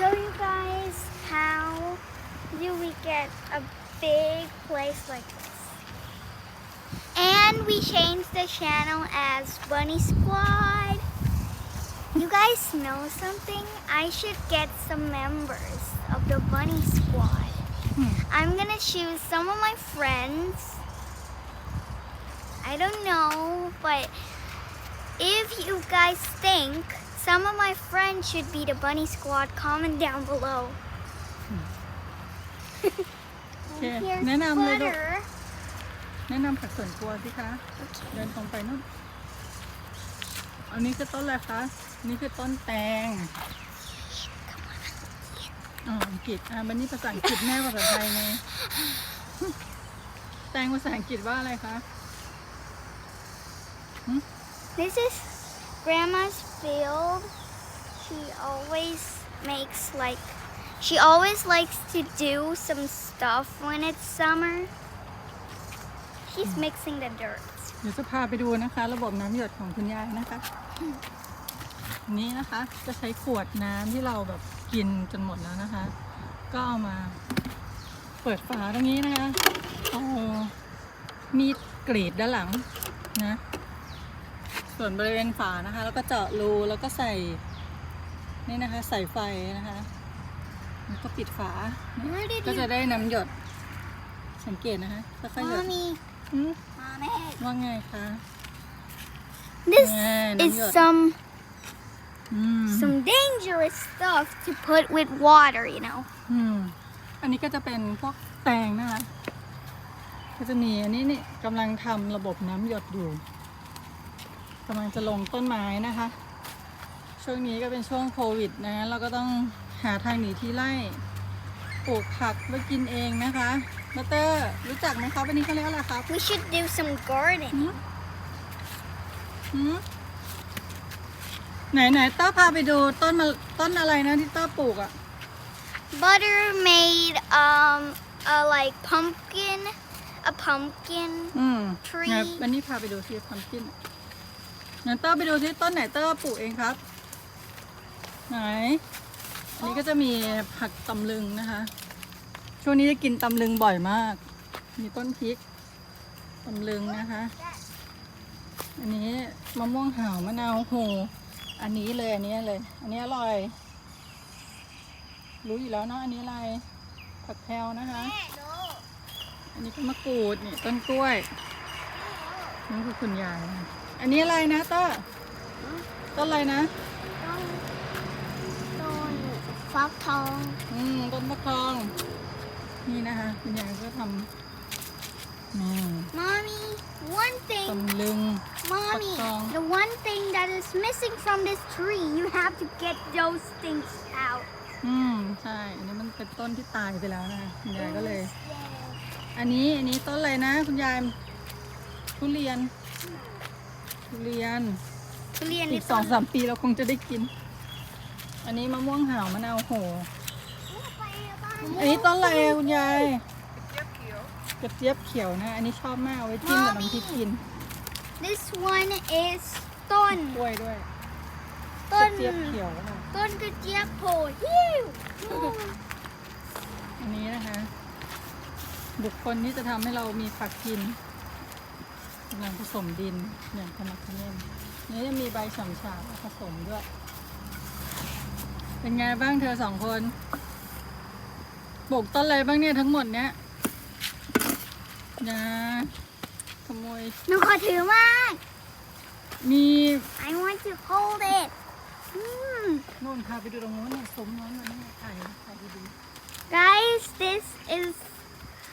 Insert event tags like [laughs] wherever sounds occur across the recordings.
show you guys how do we get a big place like this. And we changed the channel as Bunny Squad. You guys know something? I should get some members of the Bunny Squad. Hmm. I'm gonna choose some of my friends. I don't know, but if you guys think some of my friends should be the Bunny Squad, comment down below. โอเค And here's แนะนำเลยลูก butter. แนะนำผักสวนครัวสิคะ เดินตรงไปนู่น อันนี้คือต้นอะไรคะ นี่คือต้นแตงอ๋ออังกฤษ อ่าบันนี้ภาษาอังกฤษแม่ภาษาไทยไง แตงภาษาอังกฤษว่าอะไรคะ This is Grandma's field. She always makes like she always likes to do some stuff when it's summer. She's mixing the dirt. เดี๋ยวจะพาไปดูนะคะ ระบบน้ำหยดของคุณยายนะคะ นี่นะคะจะใช้ขวดน้ำที่เราแบบกินจนหมดแล้วนะคะ ก็เอามาเปิดฝาตรงนี้นะคะเอามีดกรีดด้านหลังนะ ส่วนบริเวณฝานะคะ แล้วก็เจาะรูแล้วก็ใส่นี่นะคะใส่ไฟนะคะแล้วก็ปิดฝา Where did ก็จะ you ได้น้ำหยด สังเกตนะคะค่อยๆหยด Mommy? อืม Mommy. ว่าไงคะ This Yeah, is nugget. some อืม some dangerous stuff to put with water, you know. อืมอันนี้ก็จะเป็นพวกแตงนะคะ ก็จะมีอันนี้นี่กำลังทำระบบน้ำหยดอยู่ กำลังจะลงต้นไม้นะคะ ช่วงนี้ก็เป็นช่วงโควิดนะ เราก็ต้องหาทางหนีที่ไร่ปลูกผักไว้กินเองนะคะบัตเตอร์รู้จักไหมครับอันนี้เขาเรียกอะไรครับ We should do some gardening. หืมหืมไหนไหนต้าพาไปดูต้นมะต้นอะไรนะที่ต้าปลูกอะ Butter made um a like pumpkin, a pumpkin. อืม Tree ไหนวันนี้พาไปดูที่พัมกิน งั้นเต้าไปดูที่ต้นไหนเต้าปลูกเองครับ ไหน อันนี้ก็จะมีผักตำลึงนะคะ ช่วงนี้จะกินตำลึงบ่อยมาก มีต้นพริกตำลึงนะคะ อันนี้มะม่วงห่าวมะนาวโหอันนี้เลยอันนี้เลย อันนี้อร่อย รู้อยู่แล้วเนาะอันนี้อะไรผักแพรวนะคะ อันนี้ก็มะกรูดนี่ต้นกล้วยนี่คือคุณยายนะ อันนี้อะไรนะต้าต้นอะไรนะ Fuck tong. อืมต้นมะกรอง นี่นะคะคุณยายก็ทำนี่ Mommy, one thing, ตำลึง mommy, Fuck tong. the one thing that is missing from this tree, you have to get those things out. อืมใช่อันนี้มันเป็นต้นที่ตายไปแล้วนะคะคุณยายก็เลย อันนี้อันนี้ต้นอะไรนะ คุณยายทุเรียน ทุเรียน Tulian อีกสองสามปีเราคงจะได้กิน อันนี้มะม่วงห่าวมะนาวโห อันนี้ต้นอะไรอะคุณยายกระเจี๊ยบเขียวนะ อันนี้ชอบมากเอาไว้จิ้มกับน้ำพริกกิน This one is ton. กล้วยด้วยกระ Ton. เจี๊ยบเขียวค่ะ Ton ka jiak po. Ew. อันนี้นะคะ บุคคลที่จะทำให้เรามีผักกิน กำลังผสมดินอย่างขมักเขม้นนี่จะมีใบฉ่ำฉาผสมด้วย เป็นไงบ้างเธอสองคนปลูกต้นอะไรบ้างเนี่ยทั้งหมดเนี้ยนะขโมยหนูขอถือมาก มี I want to hold it. Hmm. นู่นพาไปดูตรงโน้นน่ะสมน้อนมันนี่ถ่ายถ่ายดี Guys, this is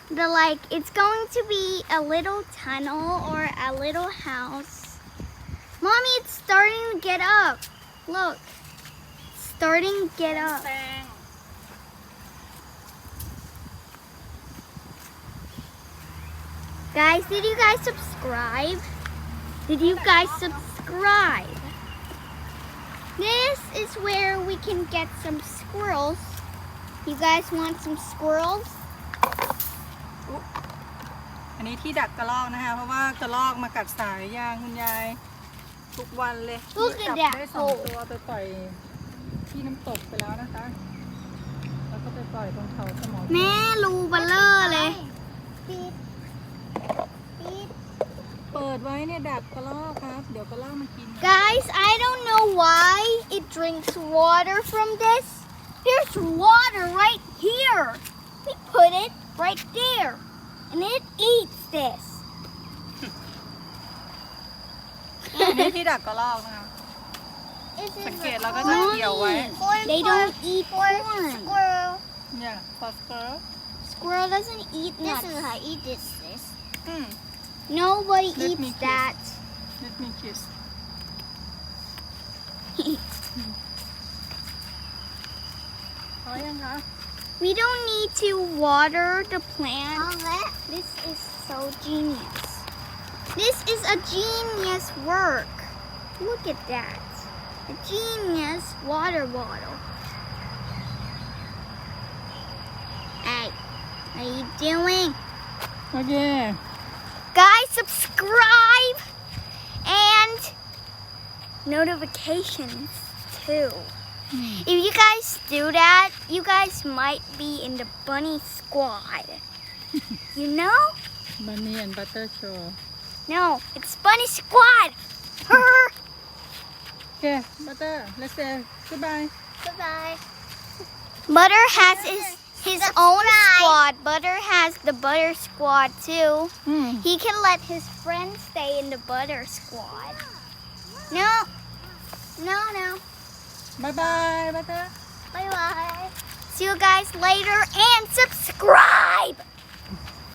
the like it's going to be a little tunnel or a little house. Mommy, it's starting to get up. Look. Starting to get up. Guys, did you guys subscribe? Did you guys subscribe? This is where we can get some squirrels. You guys want some squirrels? อันนี้ที่ดักกระรอกนะคะ เพราะว่ากระรอกมากัดสายยางคุณยาย ทุกวันเลย Look at จับ that ได้สอง hole. ตัวไปปล่อยที่น้ำตกไปแล้วนะคะก็ไปปล่อยตรงเขาสมอแม่รูเบลเลอร์เลย ปิดปิด เปิดไว้เนี่ยดักกระรอกครับ เดี๋ยวกระรอกมากิน Guys, I don't know why it drinks water from this. There's water right here. We put it right there. And it eats this. นี่ที่ดักกระรอกนะคะ This สัง is เกต a เราก็จะเกี่ยวไว้ corn They for- don't eat for corn. squirrel. เนี่ยฟอสเฟอร์ Squirrel doesn't eat This nuts. is how eat this. This. อืม Nobody Let me eats kiss. that. let me kiss [laughs] พอยังคะ we don't need to water the plant. Paulette, this is so genius. This is a genius work. Look at that. A genius water bottle. Hey, what are you doing? Okay. Guys, subscribe and notifications too. If you guys do that, you guys might be in the bunny squad. you know? บันนี่แอนบัตเตอร์โชว์ No, it's Bunny Squad. Her. โอเคบัตเตอร์ let's say goodbye Goodbye. Butter has his his own squad. Butter has the Butter Squad too. อืม He can let his friends stay in the Butter Squad. No. No, no. บายบายบัตเตอร์ Bye bye. See you guys later and subscribe.